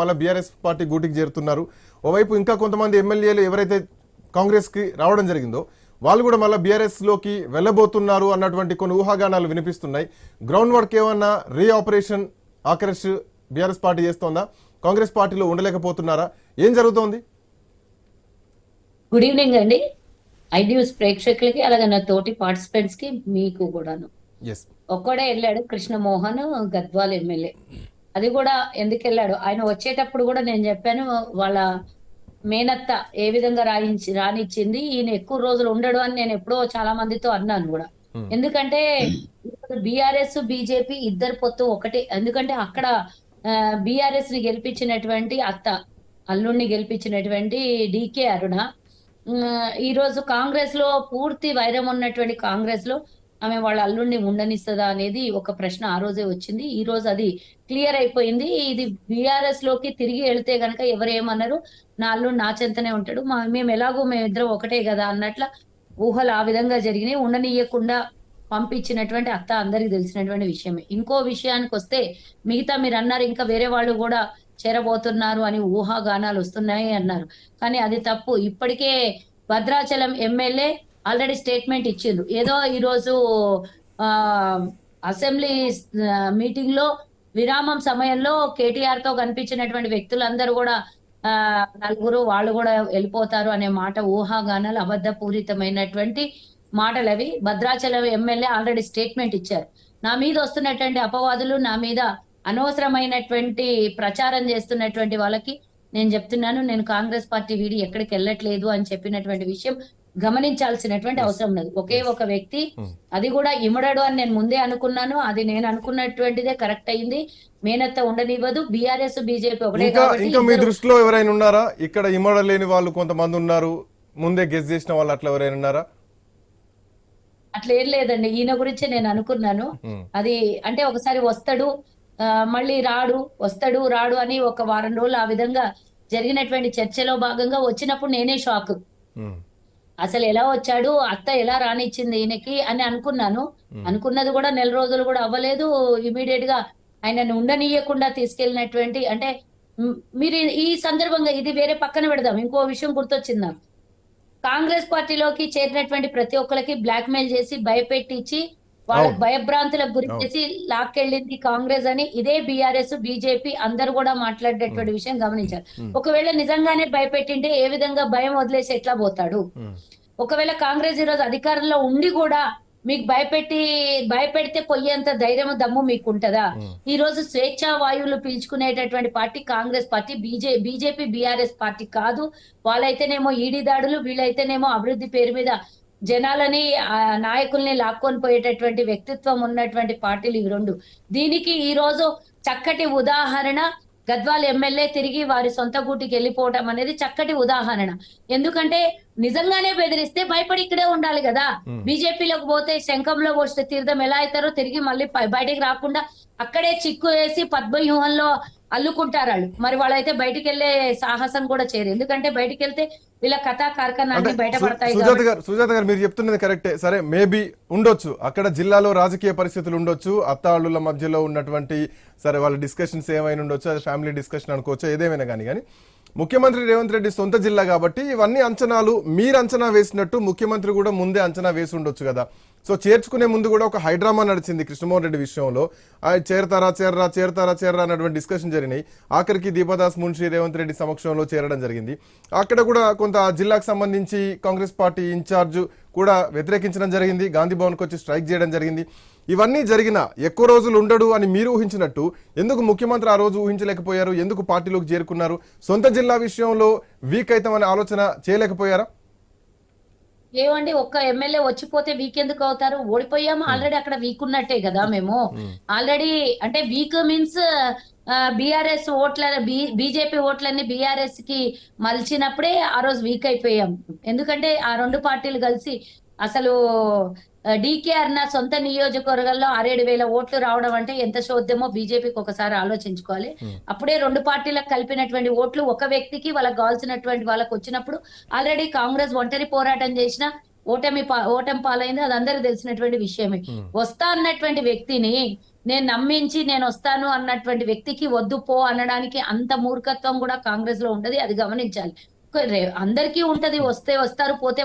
మళ్ళీ BRS party గూటికి చేరుతున్నారు. ఓవైపు ఇంకా కొంతమంది ఎమ్మెల్యేలు ఎవరైతే కాంగ్రెస్కి రావడం జరిగిందో వాళ్ళు కూడా మళ్ళీ బీఆర్ఎస్లోకి వెళ్ళబోతున్నారు అన్నటువంటి కొన్ని ఊహాగానాలు వినిపిస్తున్నాయి. గ్రౌండ్ వర్క్ ఏమన్నా re operation Akarsh BRS party చేస్తోందా? Congress పార్టీలో ఉండలేకపోతున్నారా? ఏం జరుగుతోంది? గుడ్ ఈవినింగ్ అండి. ఐ న్యూస్ ప్రేక్షకులకి అలాగే నా తోటి పార్టిసిపెంట్స్కి మీకు కూడాను. ఒక్కడే వెళ్ళాడు కృష్ణమోహన్ గద్వాల్ ఎమ్మెల్యే. అది కూడా ఎందుకు వెళ్ళాడు ఆయన వచ్చేటప్పుడు కూడా నేను చెప్పాను వాళ్ళ మేనత్త ఏ విధంగా రాయించి రానిచ్చింది ఈయన ఎక్కువ రోజులు ఉండడు అని నేను ఎప్పుడో చాలా మందితో అన్నాను కూడా. ఎందుకంటే బీఆర్ఎస్ బీజేపీ ఇద్దరు పొత్తు ఒకటి. ఎందుకంటే అక్కడ బీఆర్ఎస్ని గెలిపించినటువంటి అత్త అల్లుడిని గెలిపించినటువంటి డికే అరుణ. ఈ రోజు కాంగ్రెస్లో పూర్తి వైరం ఉన్నటువంటి కాంగ్రెస్లో ఆమె వాళ్ళ అల్లుడిని ఉండనిస్తుందా అనేది ఒక ప్రశ్న ఆ రోజే వచ్చింది. ఈ రోజు అది క్లియర్ అయిపోయింది. ఇది బీఆర్ఎస్లోకి తిరిగి వెళితే గనక ఎవరేమన్నారు నా అల్లుడు నా చెంతనే ఉంటాడు. మా మేము ఎలాగో మేమిద్దరం ఒకటే కదా అన్నట్ల ఊహలు ఆ విధంగా జరిగినాయి. ఉండనీయకుండా పంపించినటువంటి అత్త అందరికి తెలిసినటువంటి విషయమే. ఇంకో విషయానికి వస్తే మిగతా మీరు అన్నారు ఇంకా వేరే వాళ్ళు కూడా చేరబోతున్నారు అని ఊహాగానాలు వస్తున్నాయి అన్నారు. కానీ అది తప్పు. ఇప్పటికే భద్రాచలం ఎమ్మెల్యే ఆల్రెడీ స్టేట్మెంట్ ఇచ్చిండ్రు. ఏదో ఈరోజు ఆ అసెంబ్లీ మీటింగ్లో విరామం సమయంలో కేటీఆర్తో కనిపించినటువంటి వ్యక్తులందరూ కూడా నలుగురు వాళ్ళు కూడా వెళ్ళిపోతారు అనే మాట ఊహాగానాలు అబద్ధపూరితమైనటువంటి మాటలు అవి భద్రాచలం ఎమ్మెల్యే ఆల్రెడీ స్టేట్మెంట్ ఇచ్చారు. నా మీద వస్తున్నటువంటి అపవాదులు నా మీద అనవసరమైనటువంటి ప్రచారం చేస్తున్నటువంటి వాళ్ళకి నేను చెప్తున్నాను నేను కాంగ్రెస్ పార్టీ వీడి ఎక్కడికి వెళ్ళట్లేదు అని చెప్పినటువంటి విషయం గమనించాల్సినటువంటి అవసరం ఉన్నది ఒకే ఒక వ్యక్తి Hmm. అది కూడా ఇమడడు అని నేను ముందే అనుకున్నాను. అది నేను అనుకున్నటువంటిదే కరెక్ట్ అయింది. మేనత్త ఉండనివ్వదు. బీఆర్ఎస్ బీజేపీ ఒకటే ఇంకా మీ దృష్టిలో ఎవరైనా ఉన్నారా? ఇక్కడ ఇమ్మడలేని వాళ్ళు కొంతమంది ఉన్నారు. ముందే గెస్ చేసిన వాళ్ళు అట్లా ఎవరైనా ఉన్నారా? అట్లా ఏం లేదండి. ఈయన గురించి నేను అనుకున్నాను. ఉమ్, అది అంటే ఒకసారి వస్తాడు మళ్ళీ రాడు వస్తాడు రాడు అని ఒక వారం రోజులు ఆ విధంగా జరిగినటువంటి చర్చలో భాగంగా వచ్చినప్పుడు నేనే షాక్ అసలు ఎలా వచ్చాడు అత్త ఎలా రానిచ్చింది ఈయనకి అని అనుకున్నాను. అనుకున్నది కూడా నెల రోజులు కూడా అవ్వలేదు. ఇమీడియట్గా ఆయనను ఉండనీయకుండా తీసుకెళ్ళినటువంటి అంటే మీరు ఈ- ఈ సందర్భంగా ఇది వేరే పక్కన పెడదాం. ఇంకో విషయం గుర్తొచ్చింది నాకు. కాంగ్రెస్ పార్టీలోకి చేరినటువంటి ప్రతి ఒక్కరికి బ్లాక్ మెయిల్ చేసి భయపెట్టించి వాళ్ళ. భయభ్రాంతులకు గురి. చేసి లాక్కెళ్ళింది కాంగ్రెస్ అని ఇదే బీఆర్ఎస్ బీజేపీ అందరు కూడా మాట్లాడేటువంటి విషయం గమనించారు. ఒకవేళ నిజంగానే భయపెట్టింటే ఏ విధంగా భయం వదిలేసి ఎట్లా పోతాడు ఒకవేళ కాంగ్రెస్ ఈరోజు అధికారంలో ఉండి కూడా మీకు భయపెట్టి భయపెడితే పొయ్యేంత ధైర్యం దమ్ము మీకు ఉంటదా. ఈ రోజు స్వేచ్ఛా వాయువులు పీల్చుకునేటటువంటి party Congress party BJ BJP BRS party కాదు వాళ్ళైతేనేమో ఈడీ దాడులు వీళ్ళైతేనేమో అభివృద్ధి పేరు మీద జనాలని ఆ, నాయకుల్ని లాక్కొని పోయేటటువంటి వ్యక్తిత్వం ఉన్నటువంటి పార్టీలు ఇవి రెండు. దీనికి ఈ రోజు చక్కటి ఉదాహరణ గద్వాల్ ఎమ్మెల్యే తిరిగి వారి సొంత గూటికి వెళ్ళిపోవటం అనేది చక్కటి ఉదాహరణ. ఎందుకంటే నిజంగానే బెదిరిస్తే భయపడి ఇక్కడే ఉండాలి కదా. బీజేపీలోకి పోతే శంఖంలో పోస్తే తీర్థం ఎలా అవుతారో తిరిగి మళ్ళీ బయటికి రాకుండా అక్కడే చిక్కు వేసి పద్మవ్యూహంలో అల్లుకుంటారు వాళ్ళు. మరి వాళ్ళైతే బయటికి వెళ్ళే సాహసం కూడా చేయరు. ఎందుకంటే బయటికి వెళ్తే వీళ్ళ కథా కార్ఖానాన్ని బయటపడతాయి సుజాత గారు సుజాత గారు మీరు చెప్తున్నది కరెక్టే. సరే మేబీ ఉండొచ్చు. అక్కడ జిల్లాలో రాజకీయ పరిస్థితులు ఉండొచ్చు. అత్తాళ్ళుల మధ్యలో ఉన్నటువంటి సరే వాళ్ళ డిస్కషన్స్ ఏమైనా ఉండొచ్చు అది ఫ్యామిలీ డిస్కషన్ అనుకోవచ్చు ఏదేమైనా కానీ. కానీ ముఖ్యమంత్రి రేవంత్ రెడ్డి సొంత జిల్లా కాబట్టి ఇవన్నీ అంచనాలు మీరు అంచనా వేసినట్టు ముఖ్యమంత్రి కూడా ముందే అంచనా వేసి ఉండొచ్చు కదా. సో చేర్చుకునే ముందు కూడా ఒక హైడ్రామా నడిచింది కృష్ణమోహన్ రెడ్డి విషయంలో. ఆ చేరతారా చేరరా చేరతారా చేరరా అన్నటువంటి డిస్కషన్ జరిగినాయి. ఆఖరికి దీపదాస్ మున్షి రేవంత్ రెడ్డి సమక్షంలో చేరడం జరిగింది. అక్కడ కూడా కొంత జిల్లాకు సంబంధించి కాంగ్రెస్ పార్టీ ఇన్ఛార్జ్ కూడా వ్యతిరేకించడం జరిగింది. గాంధీ భవన్కి వచ్చి స్ట్రైక్ చేయడం జరిగింది. ఇవన్నీ జరిగిన ఎక్కువ రోజులు ఉండడు అని మీరు ఊహించినట్టు ఎందుకు ముఖ్యమంత్రి ఆ రోజు ఊహించలేకపోయారు? ఎందుకు పార్టీలోకి చేరుకున్నారు? సొంత జిల్లా విషయంలో వీక్ అవుతామనే ఆలోచన చేయలేకపోయారా? ఏమండి ఒక్క ఎమ్మెల్యే వచ్చిపోతే వీక్ ఎందుకు అవుతారు? ఓడిపోయాము ఆల్రెడీ అక్కడ వీక్ ఉన్నట్టే కదా మేము. ఆల్రెడీ అంటే వీక్ మీన్స్ బీఆర్ఎస్ ఓట్ల బీజేపీ ఓట్లన్నీ బీఆర్ఎస్కి మలిచినప్పుడే ఆ రోజు వీక్ అయిపోయాం. ఎందుకంటే ఆ రెండు పార్టీలు కలిసి అసలు డికేఆర్ నా సొంత నియోజకవర్గంలో ఆరేడు వేల ఓట్లు రావడం అంటే ఎంత చోద్యమో బీజేపీకి ఒకసారి ఆలోచించుకోవాలి. అప్పుడే రెండు పార్టీలకు కలిపినటువంటి ఓట్లు ఒక వ్యక్తికి వాళ్ళకి కావాల్సినటువంటి వాళ్ళకి వచ్చినప్పుడు ఆల్రెడీ కాంగ్రెస్ ఒంటరి పోరాటం చేసిన ఓటమి ఓటమి పాలైంది. అది అందరికి తెలిసినటువంటి విషయమే. వస్తా అన్నటువంటి వ్యక్తిని నేను నమ్మించి నేను వస్తాను అన్నటువంటి వ్యక్తికి వద్దు పో అనడానికి అంత మూర్ఖత్వం కూడా కాంగ్రెస్లో ఉండదు అది గమనించాలి. అందరికీ ఉంటది. వస్తే వస్తారు పోతే పోతే